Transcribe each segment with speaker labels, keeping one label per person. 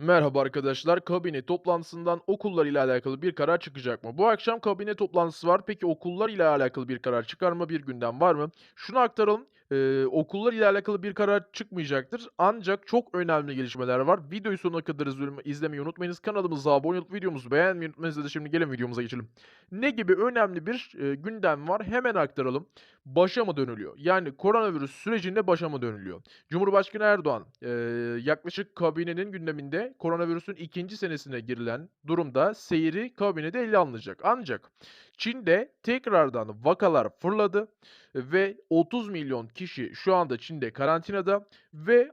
Speaker 1: Merhaba arkadaşlar. Kabine toplantısından okullar ile alakalı bir karar çıkacak mı? Bu akşam kabine toplantısı var. Peki okullar ile alakalı bir karar çıkar mı? Bir gündem var mı? Şunu aktaralım. Ee, okullar ile alakalı bir karar çıkmayacaktır. Ancak çok önemli gelişmeler var. Videoyu sonuna kadar izlemeyi unutmayınız. Kanalımıza abone olup videomuzu beğenmeyi unutmayınız. Hadi şimdi gelin videomuza geçelim. Ne gibi önemli bir e, gündem var? Hemen aktaralım. Başa mı dönülüyor? Yani koronavirüs sürecinde başa mı dönülüyor? Cumhurbaşkanı Erdoğan, eee, yaklaşık kabinenin gündeminde koronavirüsün ikinci senesine girilen durumda seyri kabinede ele alınacak. Ancak Çin'de tekrardan vakalar fırladı ve 30 milyon kişi şu anda Çin'de karantinada ve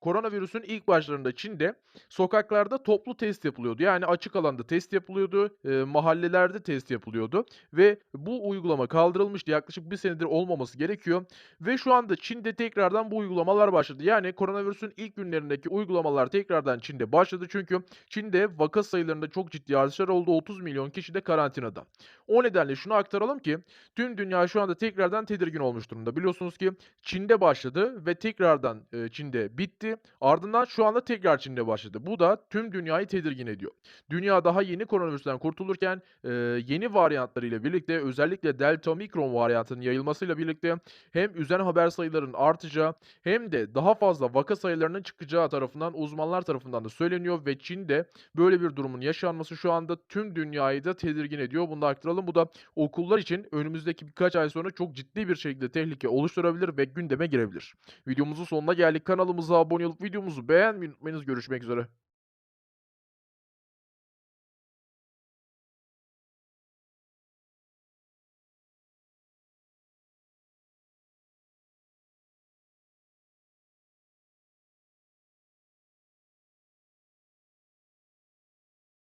Speaker 1: koronavirüsün ilk başlarında Çin'de sokaklarda toplu test yapılıyordu. Yani açık alanda test yapılıyordu, eee, mahallelerde test yapılıyordu ve bu uygulama kaldırılmıştı. Yaklaşık bir senedir olmaması gerekiyor. Ve şu anda Çin'de tekrardan bu uygulamalar başladı. Yani koronavirüsün ilk günlerindeki uygulamalar tekrardan Çin'de başladı. Çünkü Çin'de vaka sayılarında çok ciddi artışlar oldu. 30 milyon kişi de karantinada. O nedenle şunu aktaralım ki tüm dünya şu anda tekrardan tedirgin olmuş durumda. Biliyorsunuz ki Çin'de başladı ve tekrardan e, Çin'de bitti. Ardından şu anda tekrar Çin'de başladı. Bu da tüm dünyayı tedirgin ediyor. Dünya daha yeni koronavirüsten kurtulurken e, yeni varyantlarıyla birlikte özellikle Delta Omikron varyantının yayılmasıyla birlikte hem üzen haber sayılarının artacağı hem de daha fazla vaka sayılarının çıkacağı tarafından uzmanlar tarafından da söyleniyor ve Çin'de böyle bir durumun yaşanması şu anda tüm dünyayı da tedirgin ediyor. Bunu da aktaralım. Bu da okullar için önümüzdeki birkaç ay sonra çok ciddi bir şekilde tehlike oluşturabilir ve gündeme girebilir. Videomuzun sonuna geldik. Kanalımıza abone olup videomuzu beğenmeyi unutmayınız. Görüşmek üzere.